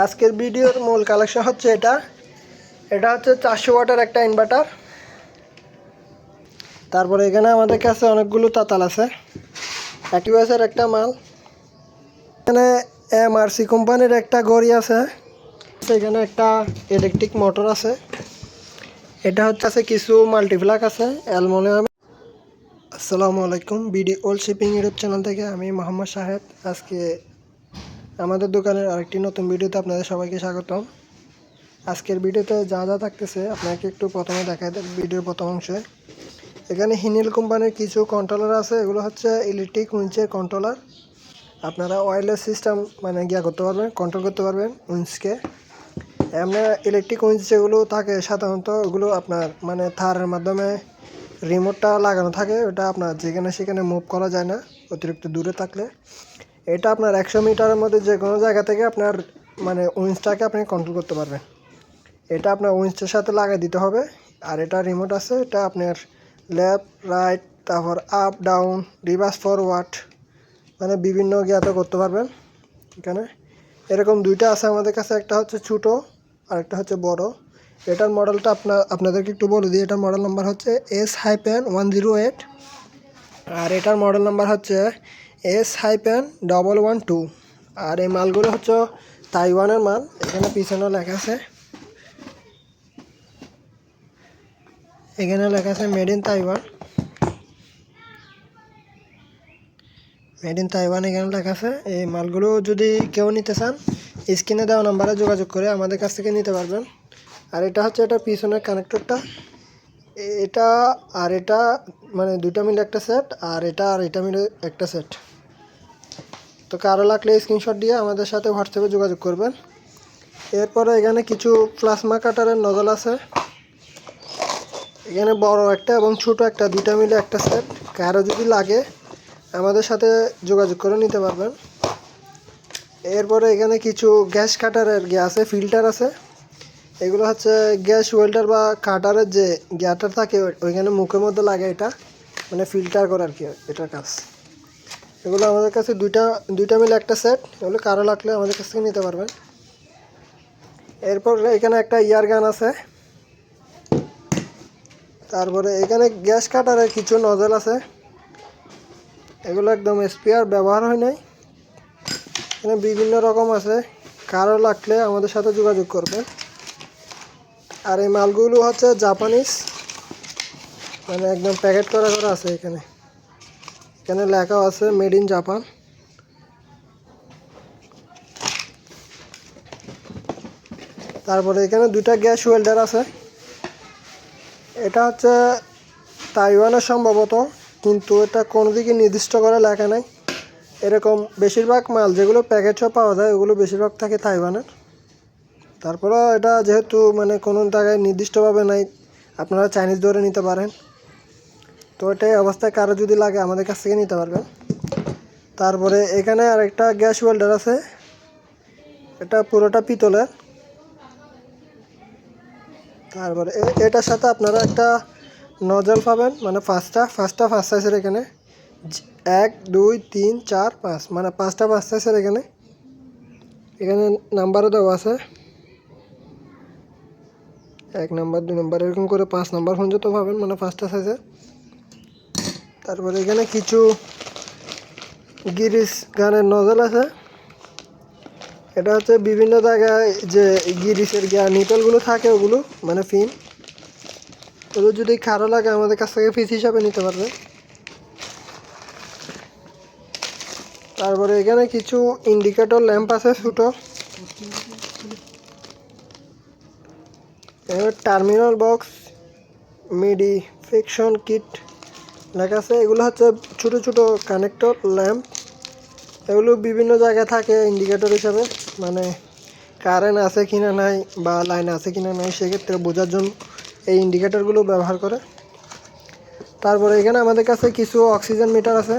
আজকের ভিডিওর মূল কালেকশন হচ্ছে এটা। এটা হচ্ছে চারশো ওয়াটার একটা ইনভার্টার তারপরে এখানে আমাদের কাছে অনেকগুলো তাতাল আছে। অ্যাক্টিভাসের একটা মাল। এখানে এমআরসি কোম্পানির একটা ঘড়ি আছে। এখানে একটা ইলেকট্রিক মোটর আছে। এটা হচ্ছে আছে কিছু মাল্টিপ্লাক আছে, অ্যালমোনিয়াম। আসসালামু আলাইকুম, BD old shipping YouTube channel থেকে আমি মোহাম্মদ সাহেব আজকে আমাদের দোকানের আরেকটি নতুন ভিডিওতে আপনাদের সবাইকে স্বাগতম। আজকের ভিডিওতে যা যা থাকতেছে, আপনাকে একটু প্রথমে দেখাই ভিডিওর প্রথম অংশে। এখানে হিনিল কোম্পানির কিছু কন্ট্রোলার আছে, এগুলো হচ্ছে ইলেকট্রিক উইঞ্চের কন্ট্রোলার আপনারা ওয়্যারলেস সিস্টেম মানে গিয়া করতে পারবেন কন্ট্রোল করতে পারবেন উইঞ্চকে এমনি ইলেকট্রিক উইঞ্চ যেগুলো থাকে, সাধারণত ওগুলো আপনার মানে থারের মাধ্যমে রিমোটটা লাগানো থাকে, ওটা আপনার যেখানে সেখানে মুভ করা যায় না, অতিরিক্ত দূরে থাকলে। এটা আপনার একশো মিটারের মধ্যে যে কোনো জায়গা থেকে আপনার মানে উইন্সটাকে আপনি কন্ট্রোল করতে পারবেন। এটা আপনার উইন্সটার সাথে লাগিয়ে দিতে হবে, আর এটা রিমোট আছে, এটা আপনার লেফট রাইট তারপর আপ ডাউন রিভার্স ফরওয়ার্ড মানে বিভিন্ন জ্ঞাত করতে পারবেন এখানে। এরকম দুইটা আছে আমাদের কাছে, একটা হচ্ছে ছোটো, আর একটা হচ্ছে বড়। এটার মডেলটা আপনার, আপনাদেরকে একটু বলে দিই, এটার মডেল নাম্বার হচ্ছে S hyphen one zero eight আর এটার মডেল নাম্বার হচ্ছে S hyphen double one two আর এই মালগুলো হচ্ছে তাইওয়ানের মাল। এখানে পিছনে লেখা আছে, এখানে লেখা আছে made in Taiwan. Made in Taiwan এখানে লেখা আছে। এই মালগুলো যদি কেউ নিতে চান, স্ক্রিনে দেওয়া নাম্বারে যোগাযোগ করে আমাদের কাছ থেকে নিতে পারবেন। আর এটা হচ্ছে এটা পিছনের কানেক্টরটা। এটা আর এটা মানে দুইটা মিলে একটা সেট, আর এটা আর এটা মিলে একটা সেট। তো কারও লাগলে স্ক্রিনশট দিয়ে আমাদের সাথে হোয়াটসঅ্যাপে যোগাযোগ করবেন। এরপরে এখানে কিছু প্লাজমা কাটারের নজল আছে। এখানে বড় একটা এবং ছোট একটা দুটা মিলে একটা সেট কারও যদি লাগে, আমাদের সাথে যোগাযোগ করে নিতে পারবেন। এরপরে এখানে কিছু গ্যাস কাটারের গ্যাস আছে ফিল্টার আছে। এগুলো হচ্ছে গ্যাস ওয়েল্ডার বা কাটারের যে গ্যাটার থাকে ওইখানে মুখের মধ্যে লাগে এটা। মানে ফিল্টার করে আর কি এটার কাজ। এগুলো আমাদের কাছে দুইটা দুইটা মিলে একটা সেট এগুলো কারও লাগলে আমাদের কাছ থেকে নিতে পারবেন। এরপর এখানে একটা ইয়ার গান আছে। তারপরে এখানে গ্যাস কাটারের কিছু নজল আছে। এগুলো একদম স্পেয়ার ব্যবহার হয় নাই। এখানে বিভিন্ন রকম আছে। কারও লাগলে আমাদের সাথে যোগাযোগ করবেন। আর এই মালগুলো হচ্ছে জাপানিজ মানে একদম প্যাকেট করা করা আছে এখানে। এখানে লেখাও আছে মেড ইন জাপান। তারপরে এখানে দুইটা গ্যাস ওয়েল্ডার আছে। এটা হচ্ছে তাইওয়ানের সম্ভবত, কিন্তু এটা কোনো দিকে নির্দিষ্ট করে লেখা নাই। এরকম বেশিরভাগ মাল যেগুলো প্যাকেটও পাওয়া যায়, ওগুলো বেশিরভাগ থাকে তাইওয়ানের। তারপরেও এটা যেহেতু মানে কোনো জায়গায় নির্দিষ্টভাবে নাই, আপনারা চাইনিজ ধরে নিতে পারেন। তো এটাই অবস্থায় কারও যদি লাগে আমাদের কাছ থেকে নিতে পারবেন তারপরে এখানে আরেকটা গ্যাস ওয়েল্ডার আছে। এটা পুরোটা পিতলের। তারপরে এটার সাথে আপনারা একটা নজল পাবেন মানে পাঁচটা পাঁচটা পাঁচ সাইজের এখানে। এক, দুই, তিন, চার, পাঁচ মানে পাঁচটা পাঁচ সাইজের এখানে। এখানে নাম্বারও দেওয়া আছে। এক নাম্বার, দুই নাম্বার, এরকম করে পাঁচ নাম্বার পর্যন্ত পাবেন মানে পাঁচটা সাইজের তারপরে এখানে কিছু গিরিশ গানের নজল আছে। এটা হচ্ছে বিভিন্ন জায়গায় যে গিরিশের গিয়া নিটলগুলো থাকে ওগুলো মানে ফিন ওগুলো যদি খারাপ লাগে, আমাদের কাছ থেকে ফিস হিসাবে নিতে পারবে। তারপরে এখানে কিছু ইন্ডিকেটর ল্যাম্প আছে ছোটো terminal box modification kit লেখা আছে, এগুলো হচ্ছে ছোটো ছোটো কানেক্টর ল্যাম্প এগুলো বিভিন্ন জায়গায় থাকে ইন্ডিকেটর হিসাবে মানে কারেন্ট আছে কিনা নাই বা লাইন আছে কিনা নাই, সেক্ষেত্রে বোঝার জন্য এই ইন্ডিকেটরগুলো ব্যবহার করে। তারপরে এখানে আমাদের কাছে কিছু অক্সিজেন মিটার আছে।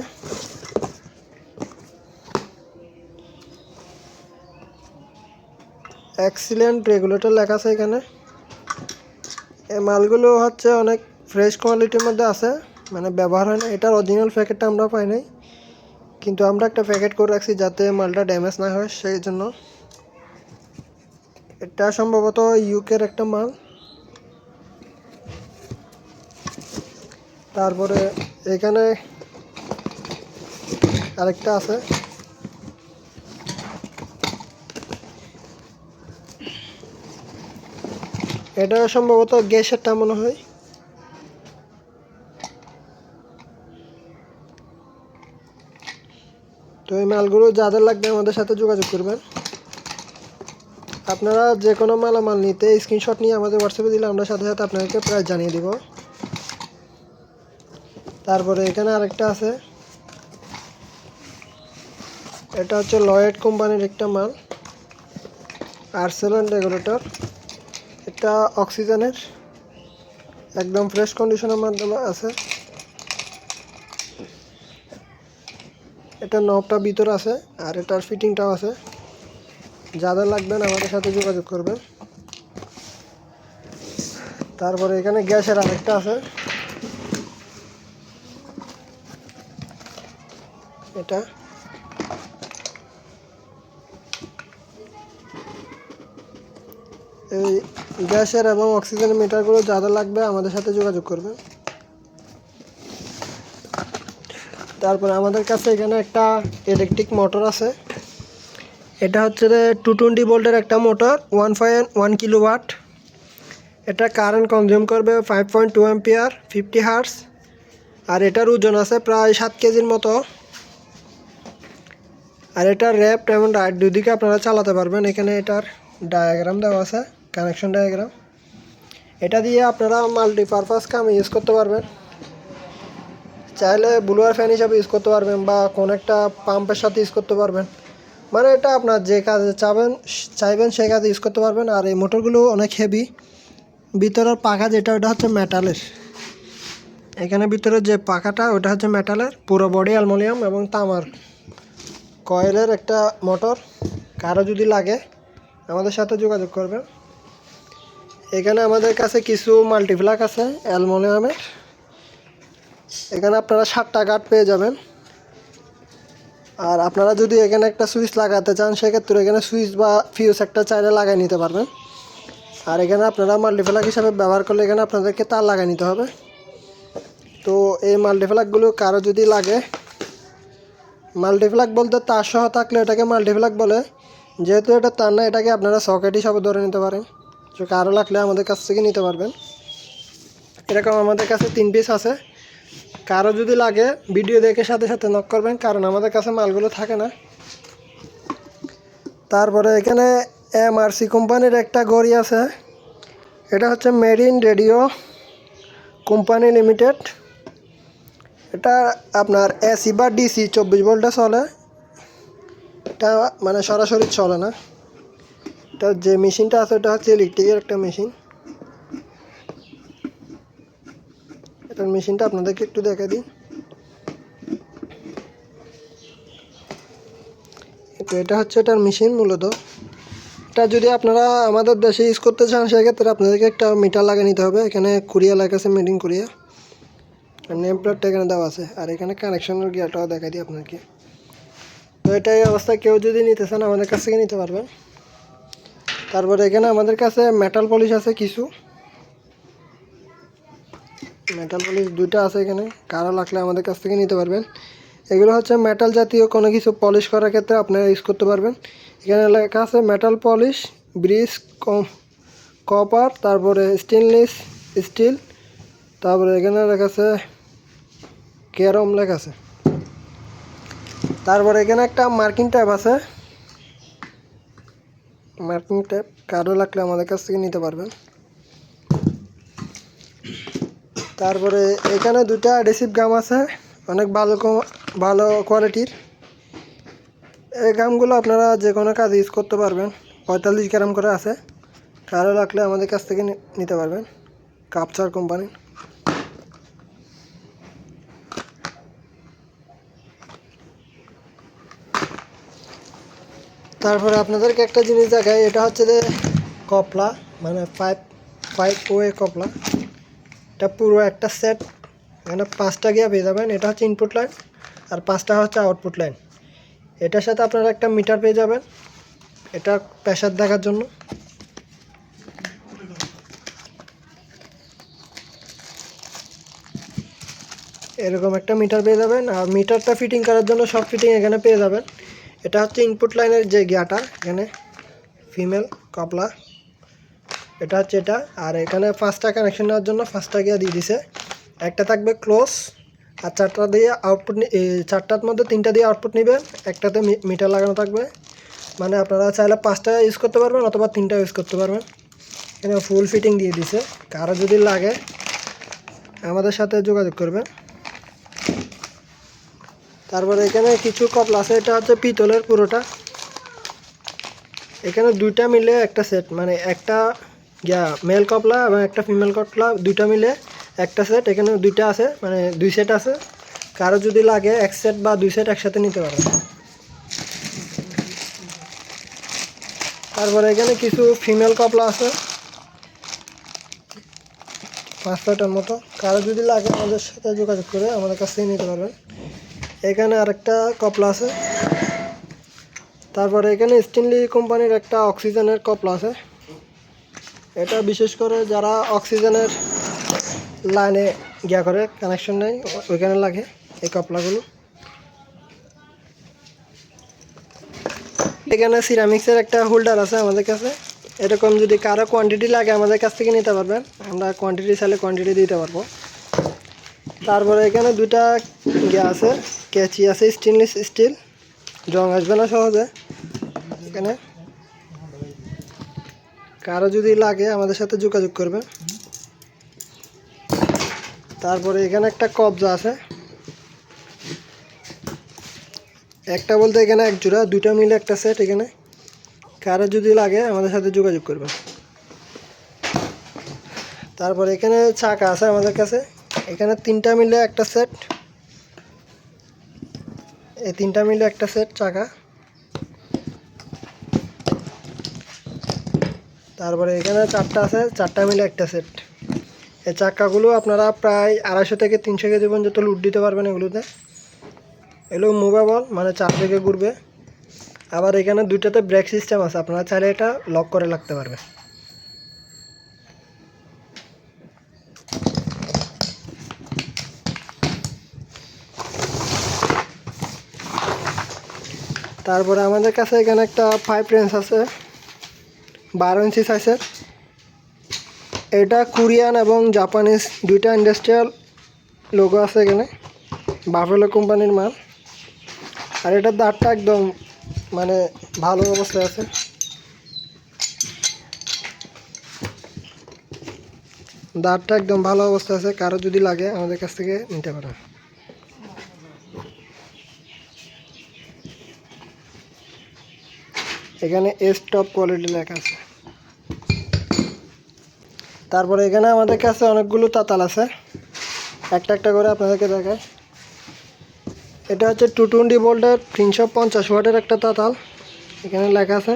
এক্সিলেন্ট রেগুলেটর লেখা আছে এখানে। এই মালগুলো হচ্ছে অনেক ফ্রেশ কোয়ালিটির মধ্যে আছে। মানে ব্যবহার হয় না। এটার অরিজিনাল প্যাকেটটা আমরা পাই নাই। কিন্তু আমরা একটা প্যাকেট করে রাখছি যাতে মালটা ড্যামেজ না হয়, সেই জন্য। এটা সম্ভবত ইউকের একটা মাল। তারপরে এখানে আরেকটা আছে। এটা সম্ভবত গ্যাসেরটা মনে হয়। এই মালগুলো যাদের লাগবে আমাদের সাথে যোগাযোগ করবেন। আপনারা যে কোনো মালামাল নিতে স্ক্রিনশট নিয়ে আমাদের হোয়াটসঅ্যাপে দিলে আমরা সাথে সাথে আপনাদেরকে প্রাইস জানিয়ে দিব। তারপরে এখানে আরেকটা আছে। এটা হচ্ছে লয়েড কোম্পানির একটা মাল। আর্সেল অ্যান্ড রেগুলেটর এটা অক্সিজেনের। একদম ফ্রেশ কন্ডিশনের মাধ্যমে আছে। এটা নবটা ভিতর আছে আর এটার ফিটিংটাও আছে। যাদের লাগবেন আমাদের সাথে যোগাযোগ করবেন। তারপরে এখানে গ্যাসের আরেকটা আছে। এটা। এই গ্যাসের এবং অক্সিজেনের মিটারগুলো যাদের লাগবে, আমাদের সাথে যোগাযোগ করবেন। তারপরে আমাদের কাছে এখানে একটা ইলেকট্রিক মোটর আছে। এটা হচ্ছে যে টু টোয়েন্টি ভোল্টের একটা motor one point one kilowatt এটা কারেন্ট কনজিউম করবে five point two ampere fifty hertz আর এটার ওজন আছে প্রায় সাত কেজির মতো। আর এটার র্যাপ এবং রাইট দুদিকে আপনারা চালাতে পারবেন। এখানে এটার ডায়াগ্রাম দেওয়া আছে কানেকশন ডায়াগ্রাম এটা দিয়ে আপনারা মাল্টিপারপাস কামে ইউজ করতে পারবেন। চাইলে ব্লুয়ার ফ্যান হিসাবে ইউজ করতে পারবেন বা কোন একটা পাম্পের সাথে ইউজ করতে পারবেন। মানে এটা আপনার যে কাজে চাবেন, চাইবেন সেই কাজে ইউজ করতে পারবেন। আর এই মোটরগুলো অনেক হেভি ভিতরের পাখা যেটা, ওটা হচ্ছে মেটালের এখানে ভিতরে যে পাখাটা, ওটা হচ্ছে মেটালের পুরো বডি অ্যালমোনিয়াম এবং তামার। কয়েলের একটা মোটর কারও যদি লাগে, আমাদের সাথে যোগাযোগ করবেন। এখানে আমাদের কাছে কিছু মাল্টিপ্লাক আছে অ্যালমোনিয়ামের এখানে আপনারা সাতটা কাঠ পেয়ে যাবেন। আর আপনারা যদি এখানে একটা সুইচ লাগাতে চান, সেক্ষেত্রে এখানে সুইচ বা ফিউজ একটা চাইলে লাগাই নিতে পারবেন। আর এখানে আপনারা মাল্টিপ্লাক হিসাবে ব্যবহার করলে এখানে আপনাদেরকে তার লাগাই নিতে হবে। তো এই মাল্টিপ্লাকগুলো কারও যদি লাগে মাল্টিপ্লাক বলতে তার সহ থাকলে এটাকে মাল্টিপ্লাক বলে। যেহেতু এটা তার না, এটাকে আপনারা সকেট হিসাবে ধরে নিতে পারেন। তো কারও লাগলে আমাদের কাছ থেকে নিতে পারবেন। এরকম আমাদের কাছে তিন পিস আছে। কারও যদি লাগে ভিডিও দেখে সাথে সাথে নক করবেন, কারণ আমাদের কাছে মালগুলো থাকে না। তারপরে এখানে এমআরসি কোম্পানির একটা গড়ি আছে। এটা হচ্ছে মেরিন রেডিও কোম্পানি লিমিটেড। এটা আপনার এসি বা ডিসি চব্বিশ ভোল্টে চলে। এটা মানে সরাসরি চলে না। এটা যে মেশিনটা আছে ওটা হচ্ছে ইলেকট্রিকের একটা মেশিন। মেশিনটা আপনাদেরকে একটু দেখা দিই। তো এটা হচ্ছে এটার মেশিন মূলত। এটা যদি আপনারা আমাদের দেশে ইউজ করতে চান, সেক্ষেত্রে আপনাদেরকে একটা মিটার লাগিয়ে নিতে হবে। এখানে কুরিয়া লেখা আছে মেড ইন কোরিয়া নেম প্লেটটা এখানে দেওয়া আছে। আর এখানে কানেকশনের গিয়ারটাও দেখাই দিই আপনাকে তো এটা এই অবস্থায় কেউ যদি নিতে চান, আমাদের কাছ থেকে নিতে পারবেন। তারপরে এখানে আমাদের কাছে মেটাল পলিশ আছে কিছু। মেটাল পলিশ দুটো আছে এখানে, কারও লাগলে আমাদের কাছ থেকে নিতে পারবেন। এগুলো হচ্ছে মেটাল জাতীয় কোনো কিছু পলিশ করার ক্ষেত্রে আপনারা ইউজ করতে পারবেন। এখানে লেখা আছে মেটাল পলিশ ব্রিজ কপার তারপরে স্টেনলেস স্টিল তারপরে এখানে লেখা আছে ক্যারম লেখা আছে। তারপরে এখানে একটা মার্কিং ট্যাপ আছে। মার্কিং ট্যাপ কারও লাগলে আমাদের কাছ থেকে নিতে পারবেন। তারপরে এখানে দুটা অ্যাডেসিভ গাম আছে, অনেক ভালো ভালো কোয়ালিটির এই গামগুলো আপনারা যে কোনো কাজে ইউজ করতে পারবেন, পঁয়তাল্লিশ গ্রাম করে আছে। কারও লাগলে আমাদের কাছ থেকে নিতে পারবেন কাপচার কোম্পানি তারপরে আপনাদেরকে একটা জিনিস দেখায় এটা হচ্ছে যে কপলা মানে পাইপ পাইপ ওয়ে কপলা। এটা পুরো একটা সেট এখানে পাঁচটা গিয়া পেয়ে যাবেন। এটা হচ্ছে ইনপুট লাইন আর পাঁচটা হচ্ছে আউটপুট লাইন এটার সাথে আপনারা একটা মিটার পেয়ে যাবেন। এটা প্রেশার দেখার জন্য। এরকম একটা মিটার পেয়ে যাবেন। আর মিটারটা ফিটিং করার জন্য সব ফিটিং এখানে পেয়ে যাবেন। এটা হচ্ছে ইনপুট লাইনের যে গিয়াটা এখানে ফিমেল কপলা এটা হচ্ছে এটা। আর এখানে পাঁচটা কানেকশন নেওয়ার জন্য পাঁচটা গিয়া দিয়ে দিছে। একটা থাকবে ক্লোজ আর চারটা দিয়ে আউটপুট চারটার মধ্যে তিনটা দিয়ে আউটপুট নেবেন একটাতে মিটার লাগানো থাকবে। মানে আপনারা চাইলে পাঁচটা ইউজ করতে পারবেন অথবা তিনটা ইউজ করতে পারবেন। এখানে ফুল ফিটিং দিয়ে দিছে। কারও যদি লাগে, আমাদের সাথে যোগাযোগ করবেন। তারপরে এখানে কিছু কপলা আছে। এটা হচ্ছে পিতলের পুরোটা। এখানে দুইটা মিলে একটা সেট মানে একটা ইয়া মেল কপলা এবং একটা ফিমেল কপলা দুইটা মিলে একটা সেট এখানে দুইটা আছে মানে দুই সেট আছে। কারও যদি লাগে এক সেট বা দুই সেট একসাথে নিতে পারে। তারপরে এখানে কিছু ফিমেল কপলা আছে। পাঁচ ছয়টার মতো। কারও যদি লাগে আমাদের সাথে যোগাযোগ করে আমাদের কাছ থেকে নিতে পারবেন। এখানে আরেকটা কপলা আছে। তারপরে এখানে স্টিনলি কোম্পানির একটা অক্সিজেনের কপলা আছে। এটা বিশেষ করে যারা অক্সিজেনের লাইনে গিয়া করে কানেকশন নেই, ওইখানে লাগে এই কপলাগুলো। এখানে সিরামিক্সের একটা হোল্ডার আছে আমাদের কাছে। এরকম যদি কারও কোয়ান্টিটি লাগে আমাদের কাছ থেকে নিতে পারবেন। আমরা কোয়ান্টিটি চাইলে কোয়ান্টিটি দিতে পারব। তারপরে এখানে দুটা ইয়ে আছে কেচি আছে স্টেনলেস স্টিল জং আসবে না সহজে। এখানে কারও যদি লাগে, আমাদের সাথে যোগাযোগ করবে। তারপরে এখানে একটা কবজা আছে। একটা বলতে এখানে এক জোড়া দুটা মিলে একটা সেট এখানে। কারও যদি লাগে, আমাদের সাথে যোগাযোগ করবে। তারপরে এখানে চাকা আছে আমাদের কাছে। এখানে তিনটা মিলে একটা সেট এই তিনটা মিলে একটা সেট চাকা। তারপরে এখানে চারটা আছে, চারটা মিলে একটা সেট এই চাক্কাগুলো আপনারা প্রায় আড়াইশো থেকে তিনশো কেজি পর্যন্ত লুট দিতে পারবেন এগুলোতে। এগুলো মুভেবল মানে চার দিকে ঘুরবে। আবার এখানে দুইটাতে ব্রেক সিস্টেম আছে, আপনারা চাইলে এটা লক করে রাখতে পারবেন। তারপরে আমাদের কাছে এখানে একটা ফাইভ রেঞ্জ আছে। বারো ইঞ্চি সাইজের এটা কোরিয়ান এবং জাপানিজ দুইটা ইন্ডাস্ট্রিয়াল লোগো আছে এখানে। বাফেলো কোম্পানির মাল। আর এটার দাঁতটা একদম মানে ভালো অবস্থায় আছে। দাঁতটা একদম ভালো অবস্থায় আছে। কারও যদি লাগে আমাদের কাছ থেকে নিতে পারেন। এখানে এস টপ কোয়ালিটি লেখা আছে। তারপরে এখানে আমাদের কাছে অনেকগুলো তাতাল আছে। একটা একটা করে আপনাদেরকে দেখায় এটা হচ্ছে টু টোয়েন্টি বোল্টের তিনশো পঞ্চাশ ওয়াটের একটা তাতাল। এখানে লেখা আছে।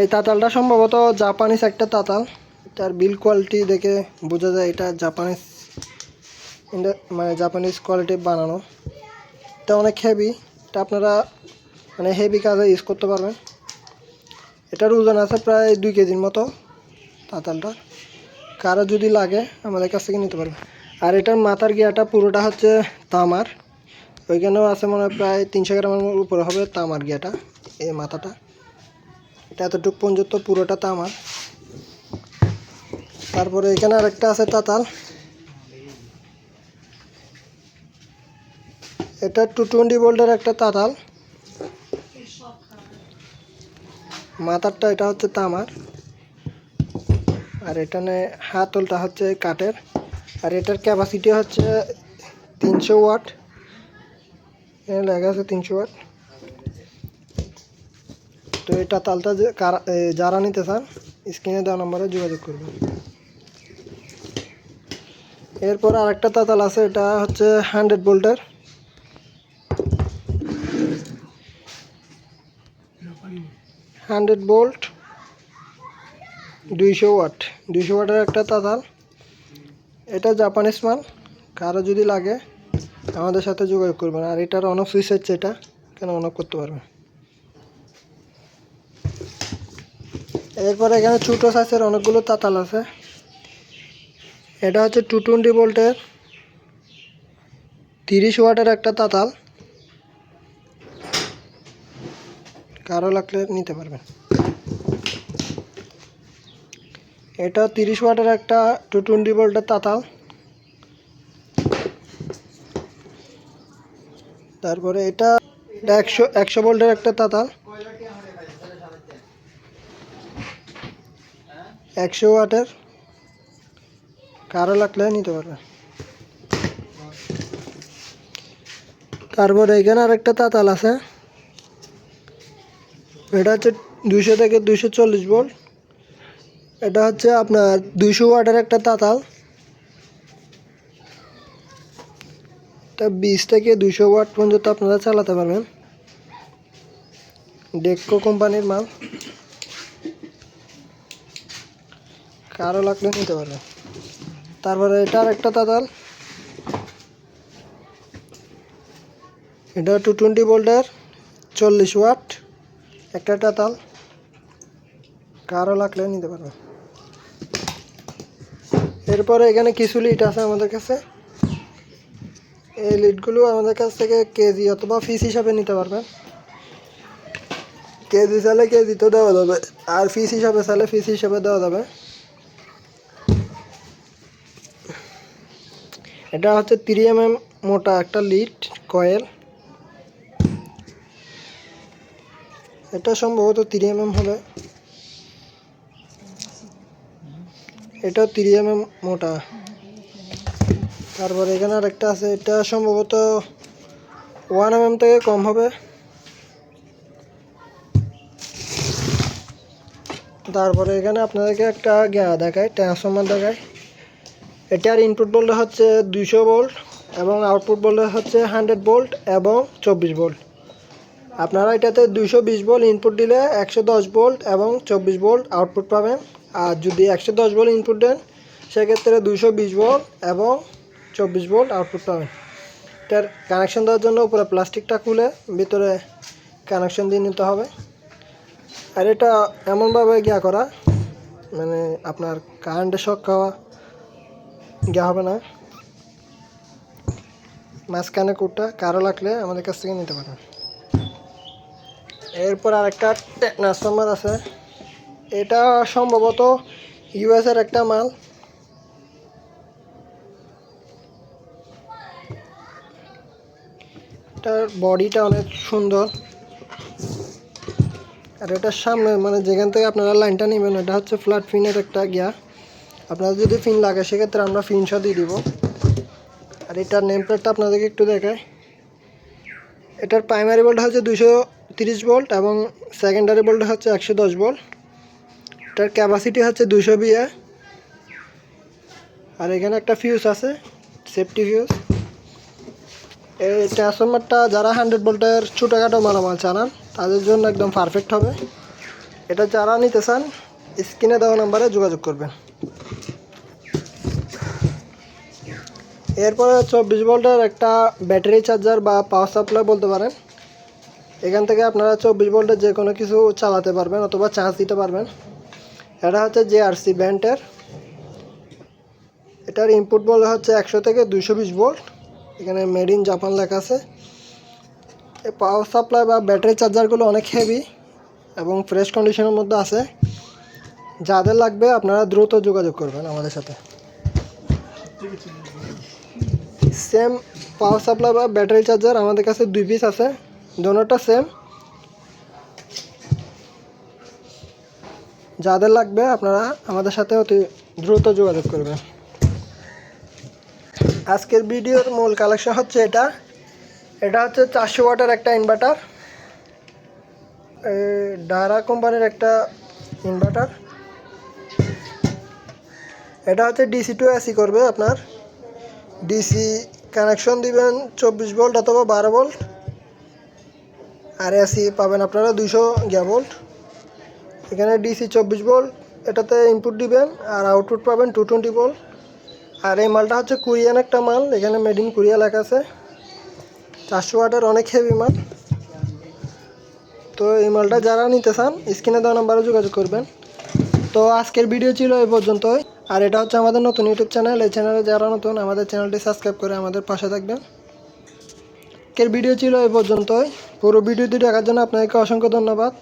এই তাতালটা সম্ভবত জাপানিজ একটা তাতাল। তার বিল কোয়ালিটি দেখে বোঝা যায় এটা জাপানিজ মানে জাপানিজ কোয়ালিটি বানানো। এটা অনেক হেভি এটা আপনারা মানে হেভি কাজে ইউজ করতে পারবেন। এটার ওজন আছে প্রায় দুই কেজির মতো তাতালটা কারও যদি লাগে, আমাদের কাছ থেকে নিতে পারবে। আর এটার মাথার গিয়াটা পুরোটা হচ্ছে তামার। ওইখানেও আছে মনে হয় প্রায় তিনশো গ্রামের উপরে হবে তামার গিয়াটা এই মাথাটা। এটা এতটুকু পর্যন্ত পুরোটা তামার। তারপরে এখানে আরেকটা আছে তাতাল। এটা টু টোয়েন্টি ভোল্টের একটা তাতাল। মাথারটা, এটা হচ্ছে তামার। আর এখানে হাতলটা হচ্ছে কাঠের। আর এটার ক্যাপাসিটি হচ্ছে তিনশো ওয়াট। এখানে লেখা আছে তিনশো ওয়াট। তো এটা তালটা যারা নিতে চান, স্ক্রিনে দেওয়া নম্বরে যোগাযোগ করবেন। এরপর আরেকটা তাতাল আছে, এটা হচ্ছে হান্ড্রেড ভোল্টের হান্ড্রেড বোল্ট, দুইশো ওয়াট। দুইশো ওয়াটের একটা তাতাল এটা জাপানিজ মাল, কারও যদি লাগে আমাদের সাথে যোগাযোগ করবেন। আর এটার অনেক সুইচ হচ্ছে এটা, কেন অনেক করতে পারবেন? এরপরে এখানে ছোটো সাইজের অনেকগুলো তাতাল আছে। এটা হচ্ছে টু টোয়েন্টি ভোল্টের তিরিশ ওয়াটের একটা তাতাল। কারও লাগলে নিতে পারবেন। এটা তিরিশ ওয়াটের একটা টু টোয়েন্টি ভোল্টের তাতাল। তারপরে এটা একশো একশো ভোল্টের একটা তাতাল। একশো ওয়াটের কারও লাগলে নিতে পারবেন। তারপরে এখানে আরেকটা তাতাল আছে। এটা হচ্ছে দুইশো থেকে দুইশো চল্লিশ ভোল্ট এটা হচ্ছে আপনার দুইশো ওয়াটের একটা তাতাল। এটা বিশ থেকে দুইশো ওয়াট পর্যন্ত আপনারা চালাতে পারবেন। ডেকো কোম্পানির মাল। কারও লাগলে নিতে পারবেন। তারপরে এটা আরেকটা তাতাল। এটা টু টোয়েন্টি ভোল্টের চল্লিশ ওয়াট। একটা একটা তাল কারও লাগলে নিতে পারবে। এরপরে এখানে কিছু লিট আছে আমাদের কাছে। এই লিটগুলো আমাদের কাছ থেকে কেজি অথবা পিস হিসাবে নিতে পারবেন। কেজি চালে কেজি তো দেওয়া যাবে, আর ফিস হিসাবে চালে পিস হিসাবে দেওয়া যাবে। এটা হচ্ছে থ্রি এম এম মোটা একটা লিড কয়েল এটা সম্ভবত থ্রি এম হবে। এটা থ্রি এম মোটা। তারপরে এখানে আরেকটা আছে, এটা সম্ভবত ওয়ান এম থেকে কম হবে। তারপরে এখানে আপনাদেরকে একটা গ্যা দেখায়, ট্রান্সফর্মার দেখায়। এটার ইনপুট বলতে হচ্ছে দুইশো ভোল্ট এবং আউটপুট বলতে হচ্ছে হান্ড্রেড ভোল্ট এবং চব্বিশ ভোল্ট আপনারা এটাতে দুইশো বিশ ভোল্ট ইনপুট দিলে একশো দশ ভোল্ট এবং চব্বিশ ভোল্ট আউটপুট পাবেন। আর যদি একশো দশ ভোল্ট ইনপুট দেন, সেক্ষেত্রে দুইশো বিশ ভোল্ট এবং চব্বিশ ভোল্ট আউটপুট পাবেন। এটার কানেকশন দেওয়ার জন্য উপরে প্লাস্টিকটা খুলে ভিতরে কানেকশন দিয়ে নিতে হবে। আর এটা এমনভাবে গিয়া করা মানে আপনার কারেন্টের শক খাওয়া গিয়া হবে না। মাঝখানে কোটটা কারও লাগলে আমাদের কাছ থেকে নিতে পারেন এরপর আরেকটা ট্রান্সফর্মার আছে। এটা সম্ভবত ইউএসের একটা মাল। এটার বডিটা অনেক সুন্দর। আর এটার সামনে মানে যেখান থেকে আপনারা লাইনটা নেবেন, এটা হচ্ছে ফ্ল্যাট ফিনের একটা গিয়া আপনারা যদি ফিন লাগে, সেক্ষেত্রে আমরা ফিন সহ দিয়ে দিব। আর এটার নেম প্লেটটা আপনাদেরকে একটু দেখায় এটার প্রাইমারি ভোল্ট হচ্ছে দুশো তিরিশ ভোল্ট এবং সেকেন্ডারি ভোল্ট হচ্ছে একশো দশ ভোল্ট। এটার ক্যাপাসিটি হচ্ছে দুশো বিয়ে আর এখানে একটা ফিউজ আছে সেফটি ফিউজ এই ট্রান্সফরমারটা যারা হান্ড্রেড ভোল্টের ছোটোখাটো মালামাল চালান, তাদের জন্য একদম পারফেক্ট হবে। এটা যারা নিতে চান, স্ক্রিনে দেওয়া নাম্বারে যোগাযোগ করবেন। এরপরে চব্বিশ ভোল্টের একটা ব্যাটারি চার্জার বা পাওয়ার সাপ্লাই বলতে পারেন। এখান থেকে আপনারা চব্বিশ ভোল্টের যে কোনো কিছু চালাতে পারবেন অথবা চার্জ দিতে পারবেন। এটা হচ্ছে জেআরসি ব্যান্ডের। এটার ইনপুট বলে হচ্ছে একশো থেকে দুশো বিশ ভোল্ট। এখানে মেড ইন জাপান লেখা আছে। পাওয়ার সাপ্লাই বা ব্যাটারি চার্জারগুলো অনেক হেভি এবং ফ্রেশ কন্ডিশনের মধ্যে আছে। যাদের লাগবে আপনারা দ্রুত যোগাযোগ করবেন আমাদের সাথে। সেম পাওয়ার সাপ্লাই বা ব্যাটারি চার্জার আমাদের কাছে দুই পিস আছে। দোনোটা সেম যাদের লাগবে আপনারা আমাদের সাথে অতি দ্রুত যোগাযোগ করবেন। আজকের ভিডিওর মূল কালেকশন হচ্ছে এটা। এটা হচ্ছে চারশো ওয়াটের একটা ইনভার্টার ডারা কোম্পানির একটা ইনভার্টার এটা হচ্ছে ডিসি টু এসি করবে আপনার। ডিসি কানেকশন দিবেন চব্বিশ ভোল্ট অথবা বারো ভোল্ট আর এসি পাবেন আপনারা দুইশো গিয়া ভোল্ট এখানে ডিসি চব্বিশ ভোল্ট, এটাতে ইনপুট দিবেন, আর আউটপুট পাবেন টু টোয়েন্টি ভোল্ট। আর এই মালটা হচ্ছে কোরিয়ান একটা মাল, এখানে মেড ইন কোরিয়া লেখা আছে। চারশো ওয়াটের অনেক হেভি মাল। তো এই মালটা যারা নিতে চান, স্ক্রিনে দেওয়া নাম্বারে যোগাযোগ করবেন। তো আজকের ভিডিও ছিল এই পর্যন্তই। আর এটা হচ্ছে আমাদের নতুন ইউটিউব চ্যানেল এই চ্যানেলে যারা নতুন, আমাদের চ্যানেলটি সাবস্ক্রাইব করে আমাদের পাশে থাকবেন। আজকের ভিডিও ছিল এ পর্যন্তই। পুরো ভিডিওটি দেখার জন্য আপনাকে অসংখ্য ধন্যবাদ।